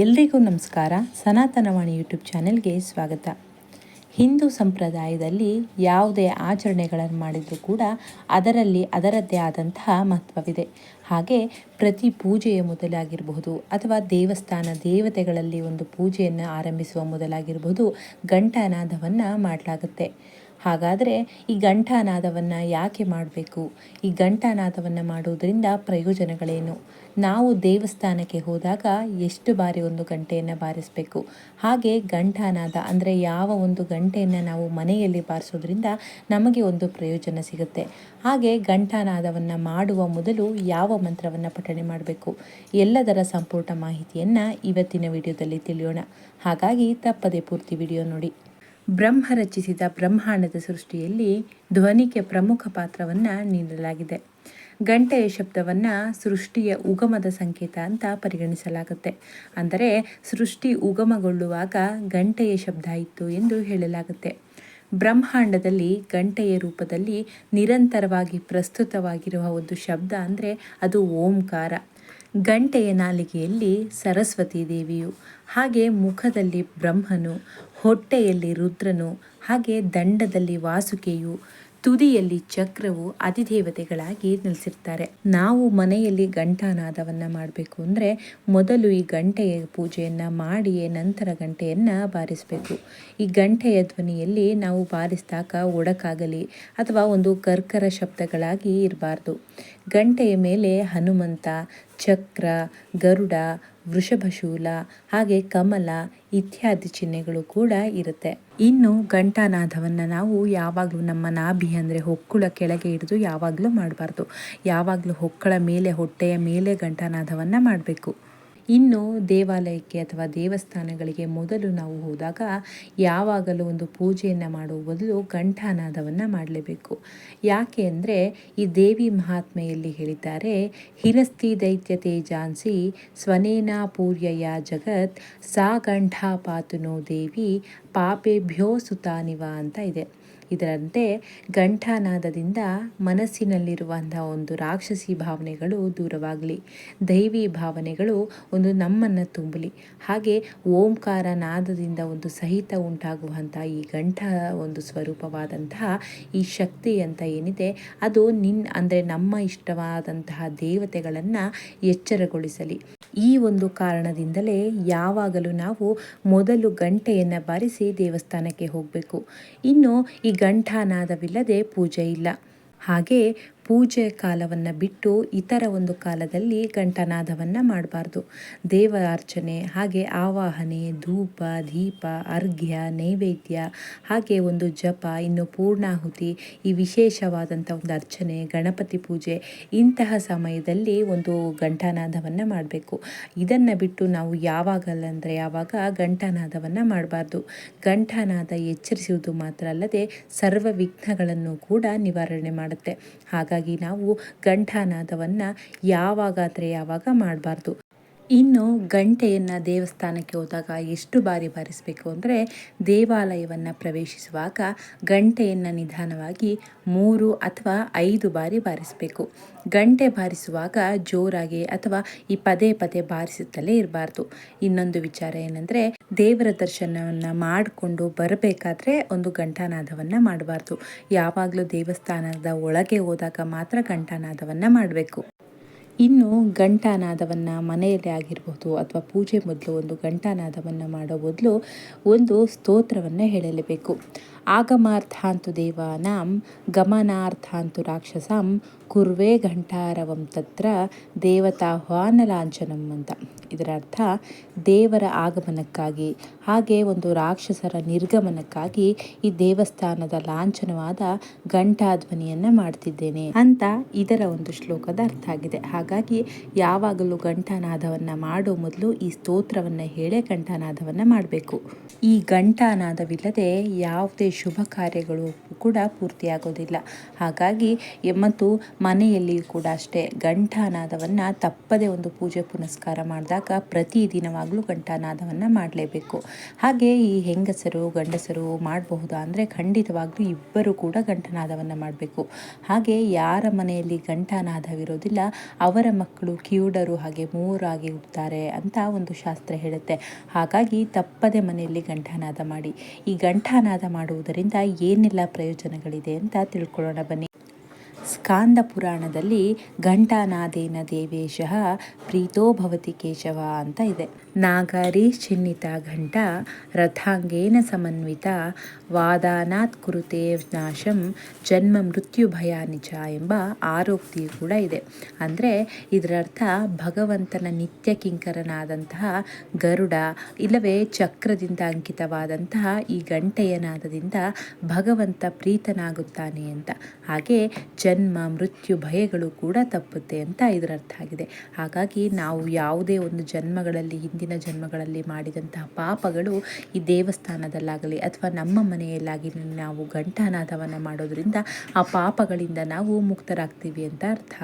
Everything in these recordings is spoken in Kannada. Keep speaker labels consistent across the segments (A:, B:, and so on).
A: ಎಲ್ರಿಗೂ ನಮಸ್ಕಾರ. ಸನಾತನವಾಣಿ ಯೂಟ್ಯೂಬ್ ಚಾನೆಲ್ಗೆ ಸ್ವಾಗತ. ಹಿಂದೂ ಸಂಪ್ರದಾಯದಲ್ಲಿ ಯಾವುದೇ ಆಚರಣೆಗಳನ್ನು ಮಾಡಿದರೂ ಕೂಡ ಅದರಲ್ಲಿ ಅದರದ್ದೇ ಆದಂತಹ ಮಹತ್ವವಿದೆ. ಹಾಗೆ ಪ್ರತಿ ಪೂಜೆಯ ಮೊದಲಾಗಿರಬಹುದು ಅಥವಾ ದೇವಸ್ಥಾನ ದೇವತೆಗಳಲ್ಲಿ ಒಂದು ಪೂಜೆಯನ್ನು ಆರಂಭಿಸುವ ಮೊದಲಾಗಿರಬಹುದು ಗಂಟಾನಾದವನ್ನು ಮಾಡಲಾಗುತ್ತೆ. ಹಾಗಾದರೆ ಈ ಗಂಟಾನಾದವನ್ನು ಯಾಕೆ ಮಾಡಬೇಕು? ಈ ಘಂಟಾನಾದವನ್ನು ಮಾಡುವುದರಿಂದ ಪ್ರಯೋಜನಗಳೇನು? ನಾವು ದೇವಸ್ಥಾನಕ್ಕೆ ಹೋದಾಗ ಎಷ್ಟು ಬಾರಿ ಒಂದು ಗಂಟೆಯನ್ನು ಬಾರಿಸಬೇಕು? ಹಾಗೆ ಗಂಟಾನಾದ ಅಂದರೆ ಯಾವ ಒಂದು ಗಂಟೆಯನ್ನು ನಾವು ಮನೆಯಲ್ಲಿ ಬಾರಿಸೋದ್ರಿಂದ ನಮಗೆ ಒಂದು ಪ್ರಯೋಜನ ಸಿಗುತ್ತೆ. ಹಾಗೆ ಗಂಟಾನಾದವನ್ನು ಮಾಡುವ ಮೊದಲು ಯಾವ ಮಂತ್ರವನ್ನು ಪಠಣೆ ಮಾಡಬೇಕು? ಎಲ್ಲದರ ಸಂಪೂರ್ಣ ಮಾಹಿತಿಯನ್ನು ಇವತ್ತಿನ ವಿಡಿಯೋದಲ್ಲಿ ತಿಳಿಯೋಣ. ಹಾಗಾಗಿ ತಪ್ಪದೆ ಪೂರ್ತಿ ವಿಡಿಯೋ ನೋಡಿ. ಬ್ರಹ್ಮ ರಚಿಸಿದ ಬ್ರಹ್ಮಾಂಡದ ಸೃಷ್ಟಿಯಲ್ಲಿ ಧ್ವನಿಗೆ ಪ್ರಮುಖ ಪಾತ್ರವನ್ನು ನೀಡಲಾಗಿದೆ. ಗಂಟೆಯ ಶಬ್ದವನ್ನು ಸೃಷ್ಟಿಯ ಉಗಮದ ಸಂಕೇತ ಅಂತ ಪರಿಗಣಿಸಲಾಗುತ್ತೆ. ಅಂದರೆ ಸೃಷ್ಟಿ ಉಗಮಗೊಳ್ಳುವಾಗ ಗಂಟೆಯ ಶಬ್ದ ಇತ್ತು ಎಂದು ಹೇಳಲಾಗುತ್ತೆ. ಬ್ರಹ್ಮಾಂಡದಲ್ಲಿ ಗಂಟೆಯ ರೂಪದಲ್ಲಿ ನಿರಂತರವಾಗಿ ಪ್ರಸ್ತುತವಾಗಿರುವ ಒಂದು ಶಬ್ದ ಅಂದರೆ ಅದು ಓಂಕಾರ. ಗಂಟೆಯ ನಾಲಿಗೆಯಲ್ಲಿ ಸರಸ್ವತಿ ದೇವಿಯು, ಹಾಗೆ ಮುಖದಲ್ಲಿ ಬ್ರಹ್ಮನು ಹೊಟ್ಟೆಯಲ್ಲಿ ರುದ್ರನು, ಹಾಗೆ ದಂಡದಲ್ಲಿ ವಾಸುಕೆಯು, ತುದಿಯಲ್ಲಿ ಚಕ್ರವು ಅಧಿದೇವತೆಗಳಾಗಿ ನಿಲ್ಲಿಸಿರ್ತಾರೆ ನಾವು ಮನೆಯಲ್ಲಿ ಗಂಟಾನಾದವನ್ನು ಮಾಡಬೇಕು ಅಂದರೆ ಮೊದಲು ಈ ಗಂಟೆಯ ಪೂಜೆಯನ್ನು ಮಾಡಿಯೇ ನಂತರ ಗಂಟೆಯನ್ನು ಬಾರಿಸಬೇಕು. ಈ ಗಂಟೆಯ ಧ್ವನಿಯಲ್ಲಿ ನಾವು ಬಾರಿಸಿದಾಗ ಒಡಕಾಗಲಿ ಅಥವಾ ಒಂದು ಕರ್ಕರ ಶಬ್ದಗಳಾಗಿ ಇರಬಾರ್ದು. ಗಂಟೆಯ ಮೇಲೆ ಹನುಮಂತ, ಚಕ್ರ, ಗರುಡ ವೃಷಭಶೂಲ ಹಾಗೆ ಕಮಲ ಇತ್ಯಾದಿ ಚಿಹ್ನೆಗಳು ಕೂಡ ಇರುತ್ತೆ. ಇನ್ನು ಘಂಟಾನಾದವನ್ನು ನಾವು ಯಾವಾಗಲೂ ನಮ್ಮ ನಾಭಿ ಅಂದರೆ ಹೊಕ್ಕುಳ ಕೆಳಗೆ ಹಿಡಿದು ಯಾವಾಗಲೂ ಮಾಡಬಾರ್ದು. ಯಾವಾಗಲೂ ಹೊಕ್ಕಳ ಮೇಲೆ, ಹೊಟ್ಟೆಯ ಮೇಲೆ ಘಂಟಾನಾದವನ್ನು ಮಾಡಬೇಕು. ಇನ್ನು ದೇವಾಲಯಕ್ಕೆ ಅಥವಾ ದೇವಸ್ಥಾನಗಳಿಗೆ ಮೊದಲು ನಾವು ಹೋದಾಗ ಯಾವಾಗಲೂ ಒಂದು ಪೂಜೆಯನ್ನು ಮಾಡುವ ಬದಲು ಕಂಠಾನಾದವನ್ನು ಮಾಡಲೇಬೇಕು. ಯಾಕೆ ಅಂದರೆ ಈ ದೇವಿ ಮಹಾತ್ಮೆಯಲ್ಲಿ ಹೇಳಿದ್ದಾರೆ ಹಿರಸ್ತಿ ದೈತ್ಯತೆ ಜಾನ್ಸಿ ಸ್ವನೇನಾ ಪೂರ್ಯಯ ಜಗತ್, ಸಾ ಕಂಠ ಪಾತುನೋ ದೇವಿ ಪಾಪೇಭ್ಯೋ ಸುತಾನಿವ ಅಂತ ಇದೆ. ಇದರಂತೆ ಘಂಟಾನಾದದಿಂದ ಮನಸ್ಸಿನಲ್ಲಿರುವಂತಹ ಒಂದು ರಾಕ್ಷಸಿ ಭಾವನೆಗಳು ದೂರವಾಗಲಿ. ದೈವಿ ಭಾವನೆಗಳು ಒಂದು ನಮ್ಮನ್ನು ತುಂಬಲಿ. ಹಾಗೆ ಓಂಕಾರ ನಾದದಿಂದ ಒಂದು ಸಹಿತ ಉಂಟಾಗುವಂಥ ಈ ಗಂಠ ಒಂದು ಸ್ವರೂಪವಾದಂತಹ ಈ ಶಕ್ತಿ ಅಂತ ಏನಿದೆ, ಅದು ನಿನ್, ಅಂದರೆ ನಮ್ಮ ಇಷ್ಟವಾದಂತಹ ದೇವತೆಗಳನ್ನು ಎಚ್ಚರಗೊಳಿಸಲಿ. ಈ ಒಂದು ಕಾರಣದಿಂದಲೇ ಯಾವಾಗಲೂ ನಾವು ಮೊದಲು ಗಂಟೆಯನ್ನು ಬಾರಿಸಿ ದೇವಸ್ಥಾನಕ್ಕೆ ಹೋಗಬೇಕು. ಇನ್ನು ಈ ಗಂಟಾನಾದವಿಲ್ಲದೆ ಪೂಜೆ ಇಲ್ಲ. ಹಾಗೆ ಪೂಜೆ ಕಾಲವನ್ನು ಬಿಟ್ಟು ಇತರ ಒಂದು ಕಾಲದಲ್ಲಿ ಘಂಟನಾದವನ್ನು ಮಾಡಬಾರ್ದು. ದೇವಾರ್ಚನೆ, ಹಾಗೆ ಆವಾಹನೆ, ಧೂಪ, ದೀಪ, ಅರ್ಘ್ಯ, ನೈವೇದ್ಯ, ಹಾಗೆ ಒಂದು ಜಪ, ಇನ್ನು ಪೂರ್ಣಾಹುತಿ, ಈ ವಿಶೇಷವಾದಂಥ ಒಂದು ಅರ್ಚನೆ, ಗಣಪತಿ ಪೂಜೆ, ಇಂತಹ ಸಮಯದಲ್ಲಿ ಒಂದು ಘಂಟಾನಾದವನ್ನು ಮಾಡಬೇಕು. ಇದನ್ನು ಬಿಟ್ಟು ನಾವು ಯಾವಾಗಲ್ಲಂದರೆ ಯಾವಾಗ ಘಂಟಾನಾದವನ್ನು ಮಾಡಬಾರ್ದು. ಗಂಟನಾದ ಎಚ್ಚರಿಸುವುದು ಮಾತ್ರ ಅಲ್ಲದೆ ಸರ್ವ ವಿಘ್ನಗಳನ್ನು ಕೂಡ ನಿವಾರಣೆ ಮಾಡುತ್ತೆ. ಹಾಗಾಗಿ ಹಾಗಾಗಿ ನಾವು ಘಂಟಾನಾದವನ್ನು ಯಾವಾಗಾದರೆ ಯಾವಾಗ ಮಾಡಬಾರ್ದು. ಇನ್ನು ಗಂಟೆಯನ್ನು ದೇವಸ್ಥಾನಕ್ಕೆ ಹೋದಾಗ ಎಷ್ಟು ಬಾರಿ ಬಾರಿಸಬೇಕು ಅಂದರೆ ದೇವಾಲಯವನ್ನು ಪ್ರವೇಶಿಸುವಾಗ ಗಂಟೆಯನ್ನು ನಿಧಾನವಾಗಿ ಮೂರು ಅಥವಾ ಐದು ಬಾರಿ ಬಾರಿಸಬೇಕು. ಗಂಟೆ ಬಾರಿಸುವಾಗ ಜೋರಾಗಿ ಅಥವಾ ಈ ಪದೇ ಪದೇ ಬಾರಿಸುತ್ತಲೇ ಇರಬಾರ್ದು. ಇನ್ನೊಂದು ವಿಚಾರ ಏನಂದರೆ ದೇವರ ದರ್ಶನವನ್ನು ಮಾಡಿಕೊಂಡು ಬರಬೇಕಾದ್ರೆ ಒಂದು ಘಂಟಾನಾದವನ್ನು ಮಾಡಬಾರ್ದು. ಯಾವಾಗಲೂ ದೇವಸ್ಥಾನದ ಒಳಗೆ ಹೋದಾಗ ಮಾತ್ರ ಘಂಟಾನಾದವನ್ನು ಮಾಡಬೇಕು. ಇನ್ನು ಘಂಟಾನಾದವನ್ನು ಮನೆಯಲ್ಲಿ ಆಗಿರಬಹುದು ಅಥವಾ ಪೂಜೆ ಮೊದಲು ಒಂದು ಘಂಟಾನಾದವನ್ನು ಮಾಡೋ ಮೊದಲು ಒಂದು ಸ್ತೋತ್ರವನ್ನು ಹೇಳಲೇಬೇಕು. ಆಗಮಾರ್ಥಾಂತು ದೇವಾನಾಂ ಗಮನಾರ್ಥಾಂತು ರಾಕ್ಷಸಂ ಕುರ್ವೇ ಘಂಟಾರವಂ ತತ್ರ ದೇವತಾಹ್ವಾನ ಲಾಂಛನಂ ಅಂತ. ಇದರ ಅರ್ಥ ದೇವರ ಆಗಮನಕ್ಕಾಗಿ, ಹಾಗೆ ಒಂದು ರಾಕ್ಷಸರ ನಿರ್ಗಮನಕ್ಕಾಗಿ ಈ ದೇವಸ್ಥಾನದ ಲಾಂಛನವಾದ ಘಂಟಾಧ್ವನಿಯನ್ನು ಮಾಡ್ತಿದ್ದೇನೆ ಅಂತ ಇದರ ಒಂದು ಶ್ಲೋಕದ ಅರ್ಥ ಆಗಿದೆ. ಹಾಗಾಗಿ ಯಾವಾಗಲೂ ಘಂಟಾನಾದವನ್ನು ಮಾಡೋ ಮೊದಲು ಈ ಸ್ತೋತ್ರವನ್ನು ಹೇಳೇ ಘಂಟಾನಾದವನ್ನು ಮಾಡಬೇಕು. ಈ ಘಂಟಾನಾದವಿಲ್ಲದೆ ಯಾವುದೇ ಶುಭ ಕಾರ್ಯಗಳು ಕೂಡ ಪೂರ್ತಿಯಾಗೋದಿಲ್ಲ. ಹಾಗಾಗಿ ಮತ್ತು ಮನೆಯಲ್ಲಿಯೂ ಕೂಡ ಅಷ್ಟೇ ಗಂಟಾನಾದವನ್ನು ತಪ್ಪದೆ ಒಂದು ಪೂಜೆ ಪುನಸ್ಕಾರ ಮಾಡಿದಾಗ ಪ್ರತಿದಿನವಾಗಲೂ ಗಂಟಾನಾದವನ್ನು ಮಾಡಲೇಬೇಕು. ಹಾಗೆ ಈ ಹೆಂಗಸರು, ಗಂಡಸರು ಮಾಡಬಹುದು ಅಂದರೆ ಖಂಡಿತವಾಗ್ಲೂ ಇಬ್ಬರು ಕೂಡ ಗಂಟನಾದವನ್ನು ಮಾಡಬೇಕು. ಹಾಗೆ ಯಾರ ಮನೆಯಲ್ಲಿ ಗಂಟಾನಾದವಿರೋದಿಲ್ಲ ಅವರ ಮಕ್ಕಳು ಕಿವುಡರು ಹಾಗೆ ಮೂರಾಗಿ ಹುಡ್ತಾರೆ ಅಂತ ಒಂದು ಶಾಸ್ತ್ರ ಹೇಳುತ್ತೆ. ಹಾಗಾಗಿ ತಪ್ಪದೆ ಮನೆಯಲ್ಲಿ ಗಂಟಾನಾದ ಮಾಡಿ. ಈ ಘಂಟಾನಾದ ಮಾಡುವುದರಿಂದ ಏನೆಲ್ಲ ಪ್ರಯೋಜನಗಳಿದೆ ಅಂತ ತಿಳ್ಕೊಳ್ಳೋಣ ಬನ್ನಿ. ಸ್ಕಾಂದ ಪುರಾಣದಲ್ಲಿ ಘಂಟಾನಾದೇನ ದೇವೇಶಃ ಪ್ರೀತೋ ಭವತಿ ಕೇಶವ ಅಂತ ಇದೆ. ನಾಗಾರಿ ಚಿನ್ನಿತ ಘಂಟ ರಥಾಂಗೇನ ಸಮನ್ವಿತ ವಾದಾನಾತ್ ಕುರುತೆ ನಾಶಂ ಜನ್ಮ ಮೃತ್ಯು ಭಯಾನಿಚ ಎಂಬ ಆರೋಕ್ತಿಯು ಕೂಡ ಇದೆ. ಅಂದರೆ ಇದರರ್ಥ ಭಗವಂತನ ನಿತ್ಯ ಕಿಂಕರನಾದಂತಹ ಗರುಡ ಇಲ್ಲವೇ ಚಕ್ರದಿಂದ ಅಂಕಿತವಾದಂತಹ ಈ ಗಂಟೆಯ ನಾದದಿಂದ ಭಗವಂತ ಪ್ರೀತನಾಗುತ್ತಾನೆ ಅಂತ. ಹಾಗೆ ಜನ್ಮ ಮೃತ್ಯು ಭಯಗಳು ಕೂಡ ತಪ್ಪುತ್ತೆ ಅಂತ ಇದರ ಅರ್ಥ ಆಗಿದೆ. ಹಾಗಾಗಿ ನಾವು ಯಾವುದೇ ಒಂದು ಜನ್ಮಗಳಲ್ಲಿ, ಹಿಂದಿನ ಜನ್ಮಗಳಲ್ಲಿ ಮಾಡಿದಂತಹ ಪಾಪಗಳು ಈ ದೇವಸ್ಥಾನದಲ್ಲಾಗಲಿ ಅಥವಾ ನಮ್ಮ ಮನೆಯಲ್ಲಾಗಿ ನಾವು ಘಂಟಾನಾದವನ್ನು ಮಾಡೋದರಿಂದ ಆ ಪಾಪಗಳಿಂದ ನಾವು ಮುಕ್ತರಾಗ್ತೀವಿ ಅಂತ ಅರ್ಥ.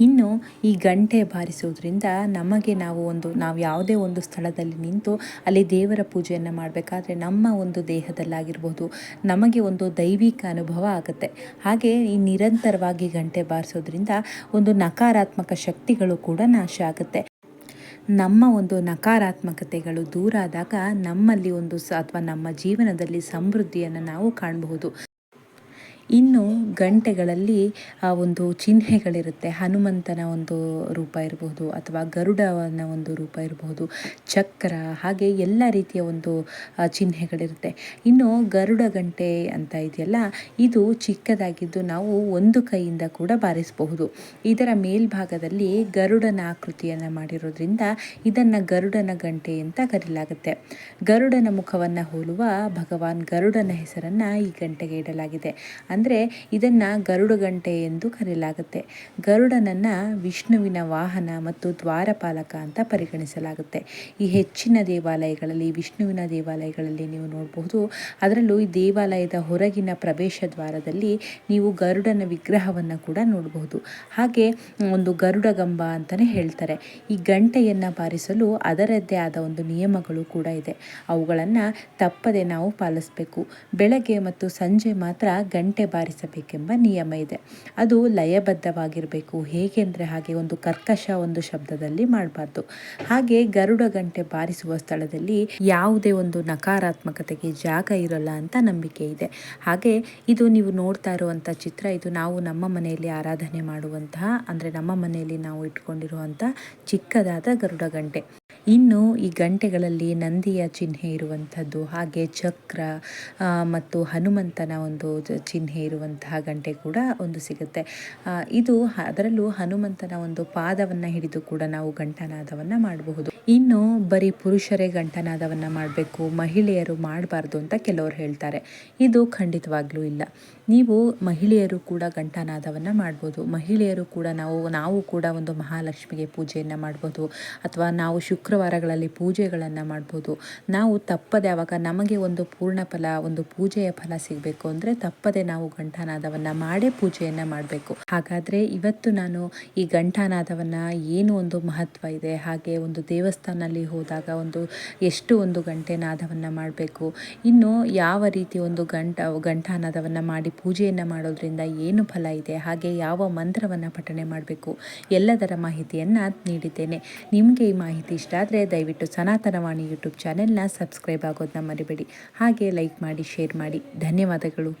A: ಇನ್ನು ಈ ಗಂಟೆ ಬಾರಿಸೋದ್ರಿಂದ ನಮಗೆ ನಾವು ಒಂದು, ನಾವು ಯಾವುದೇ ಒಂದು ಸ್ಥಳದಲ್ಲಿ ನಿಂತು ಅಲ್ಲಿ ದೇವರ ಪೂಜೆಯನ್ನು ಮಾಡಬೇಕಾದ್ರೆ ನಮ್ಮ ಒಂದು ದೇಹದಲ್ಲಾಗಿರ್ಬೋದು, ನಮಗೆ ಒಂದು ದೈವಿಕ ಅನುಭವ ಆಗುತ್ತೆ. ಹಾಗೆ ಈ ನಿರಂತರವಾಗಿ ಗಂಟೆ ಬಾರಿಸೋದ್ರಿಂದ ಒಂದು ನಕಾರಾತ್ಮಕ ಶಕ್ತಿಗಳು ಕೂಡ ನಾಶ ಆಗುತ್ತೆ. ನಮ್ಮ ಒಂದು ನಕಾರಾತ್ಮಕತೆಗಳು ದೂರ ಆದಾಗ ನಮ್ಮಲ್ಲಿ ಒಂದು ಅಥವಾ ನಮ್ಮ ಜೀವನದಲ್ಲಿ ಸಮೃದ್ಧಿಯನ್ನು ನಾವು ಕಾಣಬಹುದು. ಇನ್ನು ಗಂಟೆಗಳಲ್ಲಿ ಆ ಒಂದು ಚಿಹ್ನೆಗಳಿರುತ್ತೆ. ಹನುಮಂತನ ಒಂದು ರೂಪ ಇರಬಹುದು ಅಥವಾ ಗರುಡನ ಒಂದು ರೂಪ ಇರಬಹುದು ಚಕ್ರ, ಹಾಗೆ ಎಲ್ಲ ರೀತಿಯ ಒಂದು ಚಿಹ್ನೆಗಳಿರುತ್ತೆ. ಇನ್ನು ಗರುಡ ಗಂಟೆ ಅಂತ ಇದೆಯಲ್ಲ, ಇದು ಚಿಕ್ಕದಾಗಿದ್ದು ನಾವು ಒಂದು ಕೈಯಿಂದ ಕೂಡ ಬಾರಿಸಬಹುದು. ಇದರ ಮೇಲ್ಭಾಗದಲ್ಲಿ ಗರುಡನ ಆಕೃತಿಯನ್ನು ಮಾಡಿರೋದ್ರಿಂದ ಇದನ್ನು ಗರುಡನ ಗಂಟೆ ಅಂತ ಕರೆಯಲಾಗುತ್ತೆ ಗರುಡನ ಮುಖವನ್ನು ಹೋಲುವ ಭಗವಾನ್ ಗರುಡನ ಹೆಸರನ್ನು ಈ ಗಂಟೆಗೆ ಇಡಲಾಗಿದೆ. ಅಂದರೆ ಇದನ್ನು ಗರುಡ ಗಂಟೆ ಎಂದು ಕರೆಯಲಾಗುತ್ತೆ. ಗರುಡನನ್ನು ವಿಷ್ಣುವಿನ ವಾಹನ ಮತ್ತು ದ್ವಾರಪಾಲಕ ಅಂತ ಪರಿಗಣಿಸಲಾಗುತ್ತೆ. ಈ ಹೆಚ್ಚಿನ ದೇವಾಲಯಗಳಲ್ಲಿ, ವಿಷ್ಣುವಿನ ದೇವಾಲಯಗಳಲ್ಲಿ ನೀವು ನೋಡಬಹುದು ಅದರಲ್ಲೂ ಈ ದೇವಾಲಯದ ಹೊರಗಿನ ಪ್ರವೇಶ ದ್ವಾರದಲ್ಲಿ ನೀವು ಗರುಡನ ವಿಗ್ರಹವನ್ನು ಕೂಡ ನೋಡಬಹುದು ಹಾಗೆ ಒಂದು ಗರುಡಗಂಬ ಅಂತಲೇ ಹೇಳ್ತಾರೆ. ಈ ಗಂಟೆಯನ್ನು ಬಾರಿಸಲು ಅದರದ್ದೇ ಆದ ಒಂದು ನಿಯಮಗಳು ಕೂಡ ಇದೆ. ಅವುಗಳನ್ನು ತಪ್ಪದೆ ನಾವು ಪಾಲಿಸಬೇಕು. ಬೆಳಗ್ಗೆ ಮತ್ತು ಸಂಜೆ ಮಾತ್ರ ಗಂಟೆ ಬಾರಿಸಬೇಕೆಂಬ ನಿಯಮ ಇದೆ. ಅದು ಲಯಬದ್ಧವಾಗಿರಬೇಕು. ಹೇಗೆಂದರೆ ಹಾಗೆ ಒಂದು ಕರ್ಕಶ ಒಂದು ಶಬ್ದದಲ್ಲಿ ಮಾಡಬಾರ್ದು. ಹಾಗೆ ಗರುಡ ಗಂಟೆ ಬಾರಿಸುವ ಸ್ಥಳದಲ್ಲಿ ಯಾವುದೇ ಒಂದು ನಕಾರಾತ್ಮಕತೆಗೆ ಜಾಗ ಇರಲ್ಲ ಅಂತ ನಂಬಿಕೆ ಇದೆ. ಹಾಗೆ ಇದು ನೀವು ನೋಡ್ತಾ ಇರುವಂಥ ಚಿತ್ರ, ಇದು ನಾವು ನಮ್ಮ ಮನೆಯಲ್ಲಿ ಆರಾಧನೆ ಮಾಡುವಂತಹ, ಅಂದರೆ ನಮ್ಮ ಮನೆಯಲ್ಲಿ ನಾವು ಇಟ್ಕೊಂಡಿರುವಂಥ ಚಿಕ್ಕದಾದ ಗರುಡ ಗಂಟೆ. ಇನ್ನು ಈ ಗಂಟೆಗಳಲ್ಲಿ ನಂದಿಯ ಚಿಹ್ನೆ ಇರುವಂಥದ್ದು, ಹಾಗೆ ಚಕ್ರ ಮತ್ತು ಹನುಮಂತನ ಒಂದು ಚಿಹ್ನೆ ಇರುವಂತಹ ಗಂಟೆ ಕೂಡ ಒಂದು ಸಿಗುತ್ತೆ. ಇದು ಅದರಲ್ಲೂ ಹನುಮಂತನ ಒಂದು ಪಾದವನ್ನು ಹಿಡಿದು ಕೂಡ ನಾವು ಗಂಟನಾದವನ್ನು ಮಾಡಬಹುದು. ಇನ್ನು ಬರೀ ಪುರುಷರೇ ಗಂಟನಾದವನ್ನು ಮಾಡಬೇಕು, ಮಹಿಳೆಯರು ಮಾಡಬಾರ್ದು ಅಂತ ಕೆಲವರು ಹೇಳ್ತಾರೆ. ಇದು ಖಂಡಿತವಾಗ್ಲೂ ಇಲ್ಲ. ನೀವು ಮಹಿಳೆಯರು ಕೂಡ ಘಂಟಾನಾದವನ್ನು ಮಾಡ್ಬೋದು. ಮಹಿಳೆಯರು ಕೂಡ ನಾವು ನಾವು ಕೂಡ ಒಂದು ಮಹಾಲಕ್ಷ್ಮಿಗೆ ಪೂಜೆಯನ್ನು ಮಾಡ್ಬೋದು ಅಥವಾ ನಾವು ಶುಕ್ರವಾರಗಳಲ್ಲಿ ಪೂಜೆಗಳನ್ನು ಮಾಡ್ಬೋದು. ನಾವು ತಪ್ಪದೆ ಆವಾಗ ನಮಗೆ ಒಂದು ಪೂರ್ಣ ಫಲ, ಒಂದು ಪೂಜೆಯ ಫಲ ಸಿಗಬೇಕು ಅಂದರೆ ತಪ್ಪದೆ ನಾವು ಘಂಟಾನಾದವನ್ನು ಮಾಡೇ ಪೂಜೆಯನ್ನು ಮಾಡಬೇಕು. ಹಾಗಾದರೆ ಇವತ್ತು ನಾನು ಈ ಘಂಟಾನಾದವನ್ನು ಏನು ಒಂದು ಮಹತ್ವ ಇದೆ, ಹಾಗೆ ಒಂದು ದೇವಸ್ಥಾನದಲ್ಲಿ ಹೋದಾಗ ಒಂದು ಎಷ್ಟು ಒಂದು ಗಂಟೆ ನಾದವನ್ನು ಮಾಡಬೇಕು, ಇನ್ನು ಯಾವ ರೀತಿ ಒಂದು ಗಂಟ, ಘಂಟಾನಾದವನ್ನು ಮಾಡಿ ಪೂಜೆಯನ್ನು ಮಾಡೋದ್ರಿಂದ ಏನು ಫಲ ಇದೆ, ಹಾಗೆ ಯಾವ ಮಂತ್ರವನ್ನು ಪಠಣೆ ಮಾಡಬೇಕು, ಎಲ್ಲದರ ಮಾಹಿತಿಯನ್ನು ನೀಡಿದ್ದೇನೆ. ನಿಮಗೆ ಈ ಮಾಹಿತಿ ಇಷ್ಟ ಆದರೆ ದಯವಿಟ್ಟು ಸನಾತನವಾಣಿ ಯೂಟ್ಯೂಬ್ ಚಾನೆಲ್ನ ಸಬ್ಸ್ಕ್ರೈಬ್ ಆಗೋದನ್ನ ಮರಿಬೇಡಿ. ಹಾಗೆ ಲೈಕ್ ಮಾಡಿ, ಶೇರ್ ಮಾಡಿ. ಧನ್ಯವಾದಗಳು.